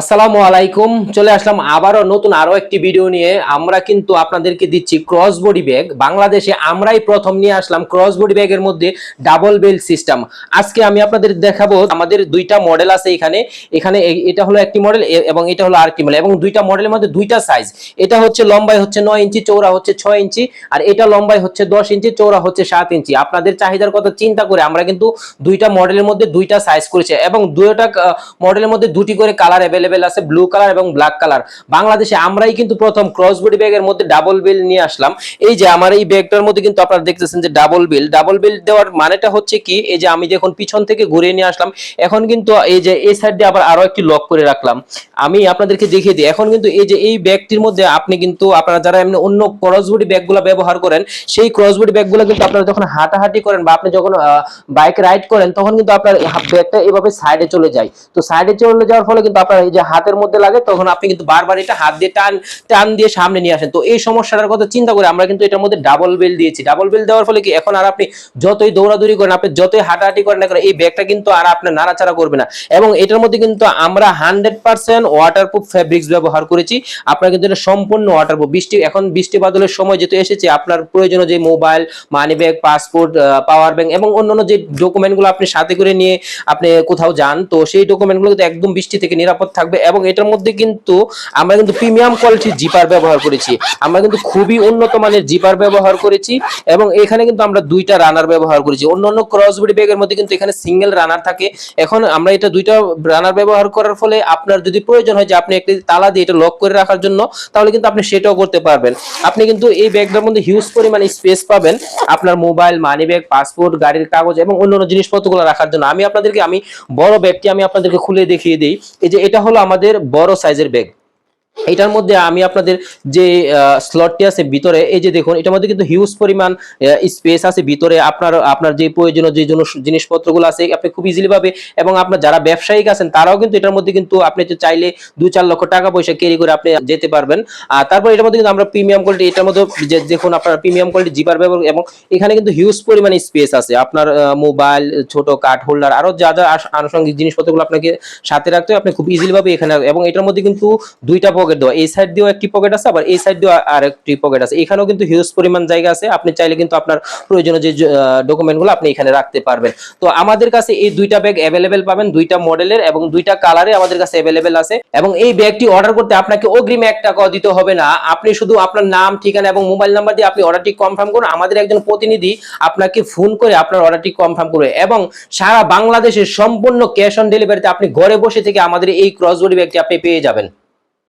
আসসালামু আলাইকুম। চলে আসলাম আবারও নতুন আরও একটি ভিডিও নিয়ে। আমরা কিন্তু আপনাদেরকে দিচ্ছি ক্রস বডি ব্যাগ বাংলাদেশে আমরাই প্রথম নিয়ে আসলাম ক্রস বডি ব্যাগের মধ্যে ডাবল বেল সিস্টেম আজকে আমি আপনাদের দেখাবো আমাদের দুইটা মডেল আছে এখানে। এখানে এটা হলো একটি মডেল এবং এটা হলো আরেকটি মডেল এবং দুইটা মডেলের মধ্যে দুইটা সাইজ এটা হচ্ছে লম্বাই হচ্ছে নয় ইঞ্চি চৌড়া হচ্ছে ছয় ইঞ্চি। আর এটা লম্বাই হচ্ছে দশ ইঞ্চি চৌড়া হচ্ছে সাত ইঞ্চি। আপনাদের চাহিদার কথা চিন্তা করে আমরা কিন্তু দুইটা মডেলের মধ্যে দুইটা সাইজ করেছি। এবং দুইটা মডেলের মধ্যে দুটি করে কালার অ্যাভেলেবেল আছে ব্লু কালার এবং ব্ল্যাক কালার বাংলাদেশে আমরাই কিন্তু প্রথম ক্রস বডি ব্যাগের মধ্যে ডাবল বিল নিয়ে আসলাম। এই যে আমার এই ব্যাগটার মধ্যে কিন্তু আপনারা দেখতেছেন যে ডাবল বিল ডাবল বিল দেওয়ার মানেটা হচ্ছে কি? এই যে আমি যখন পিছন থেকে ঘুরিয়ে নিয়ে আসলাম, এখন কিন্তু এই যে এই সাইড আবার আরও একটি লক করে রাখলাম। আমি আপনাদেরকে দেখিয়ে দিই, এখন কিন্তু এই যে এই ব্যাগটির মধ্যে আপনি কিন্তু আপনারা যারা এমনি অন্য ক্রসবডি ব্যাগগুলো ব্যবহার করেন, সেই ক্রসবডি ব্যাগগুলো কিন্তু আপনারা যখন হাঁটাহাঁটি করেন বা আপনি যখন বাইক রাইড করেন, তখন কিন্তু আপনার ব্যাগটা এভাবে সাইডে চলে যায়। তো সাইডে চলে যাওয়ার ফলে কিন্তু আপনার এই যে হাতের মধ্যে লাগে, তখন আপনি কিন্তু বারবার এটা হাত দিয়ে টান টান দিয়ে সামনে নিয়ে আসেন। তো এই সমস্যাটার কথা চিন্তা করে আমরা কিন্তু এটার মধ্যে ডাবল বেল দিয়েছি। ডাবল বেল দেওয়ার ফলে কি, এখন আর আপনি যতই দৌড়াদৌড়ি করেন, আপনি যতই হাঁটাহাঁটি করেন না কেন, এই ব্যাগটা কিন্তু আর আপনার নাড়াচাড়া করবে না। এবং এটার মধ্যে কিন্তু আমরা হান্ড্রেড পার্সেন্ট ওয়াটারপ্রুফ ফ্যাব্রিক্স ব্যবহার করেছি। আপনার কিন্তু এটা সম্পূর্ণ ওয়াটারপ্রুফ বৃষ্টি, এখন বৃষ্টি বাদলের সময় যেহেতু এসেছে, আপনার প্রয়োজনীয় যে mobile money bag passport power bank এবং অন্যান্য যে ডকুমেন্টগুলো আপনি সাথে করে নিয়ে আপনি কোথাও যান, তো সেই ডকুমেন্টগুলো কিন্তু একদম বৃষ্টি থেকে নিরাপদ থাকবে। এবং এটার মধ্যে কিন্তু আমরা কিন্তু প্রিমিয়াম কোয়ালিটির জিপার ব্যবহার করেছি। আমরা কিন্তু খুবই উন্নত মানের জিপার ব্যবহার করেছি এবং এখানে কিন্তু আমরা দুইটা রানার ব্যবহার করেছি। অন্যান্য ক্রসবডি ব্যাগের মধ্যে কিন্তু এখানে সিঙ্গেল রানার থাকে। এখন আমরা এটা দুইটা রানার ব্যবহার করার ফলে আপনার যদি প্রয়োজন হয় যে আপনি একটি তালা দিয়ে এটা লক করে রাখার জন্য, তাহলে কিন্তু আপনি সেটাও করতে পারবেন। আপনি কিন্তু এই ব্যাগটার মধ্যে হিউজ পরিমাণে স্পেস পাবেন আপনার মোবাইল মানি ব্যাগ পাসপোর্ট গাড়ির কাগজ এবং অন্যান্য জিনিসপত্রগুলো রাখার জন্য। আমি আপনাদেরকে, আমি বড় ব্যাগটি আমি আপনাদেরকে খুলে দেখিয়ে দিই। এই যে এটা হলো আমাদের বড় সাইজের ব্যাগ এটার মধ্যে আমি আপনাদের যে স্লটটি আছে ভিতরে, এই যে দেখুন, এটার মধ্যে কিন্তু হিউজ পরিমাণ স্পেস আছে ভিতরে। আপনার আপনার যে প্রয়োজনীয় যে জন্য জিনিসপত্রগুলো আছে, আপনি খুব ইজিলি পাবে। এবং আপনার যারা ব্যবসায়িক আছেন, তারাও কিন্তু এটার মধ্যে কিন্তু আপনি চাইলে দু চার লক্ষ টাকা পয়সা ক্যারি করে আপনি যেতে পারবেন। আর তারপর এটার মধ্যে কিন্তু আমরা প্রিমিয়াম কোয়ালিটি এটার মধ্যে যে, দেখুন আপনার প্রিমিয়াম কোয়ালিটি জিপার ব্যবহার, এবং এখানে কিন্তু হিউজ পরিমাণ স্পেস আছে। আপনার মোবাইল ছোট কাঠ হোল্ডার আরও যা যা আনুষঙ্গিক জিনিসপত্রগুলো আপনাকে সাথে রাখতে আপনি খুব ইজিলি ভাবে এখানে। এবং এটার মধ্যে কিন্তু দুইটা পকেট দেওয়া। এই সাইড দিয়েও একটি পকেট আছে, আবার এই সাইড দিয়েও আর একটি পকেট আছে। এখানেও কিন্তু হিউজ পরিমাণ জায়গা আছে। আপনি চাইলে কিন্তু আপনার প্রয়োজনীয় যে ডকুমেন্টগুলো আপনি এখানে রাখতে পারবেন। তো আমাদের কাছে এই দুইটা ব্যাগ অ্যাভেলেবেল পাবেন, দুইটা মডেলের এবং দুইটা কালারে আমাদের কাছে অ্যাভেলেবেল আছে। এবং এই ব্যাগটি অর্ডার করতে আপনাকে অগ্রিম এক টাকাও দিতে হবে না। আপনি শুধু আপনার নাম, ঠিকানা এবং মোবাইল নাম্বার দিয়ে আপনি অর্ডারটি কনফার্ম করুন। আমাদের একজন প্রতিনিধি আপনাকে ফোন করে আপনার অর্ডারটি কনফার্ম করবে এবং সারা বাংলাদেশের সম্পূর্ণ ক্যাশ অন ডেলিভারিতে আপনি ঘরে বসে থেকে আমাদের এই ক্রসবডি ব্যাগটি আপনি পেয়ে যাবেন।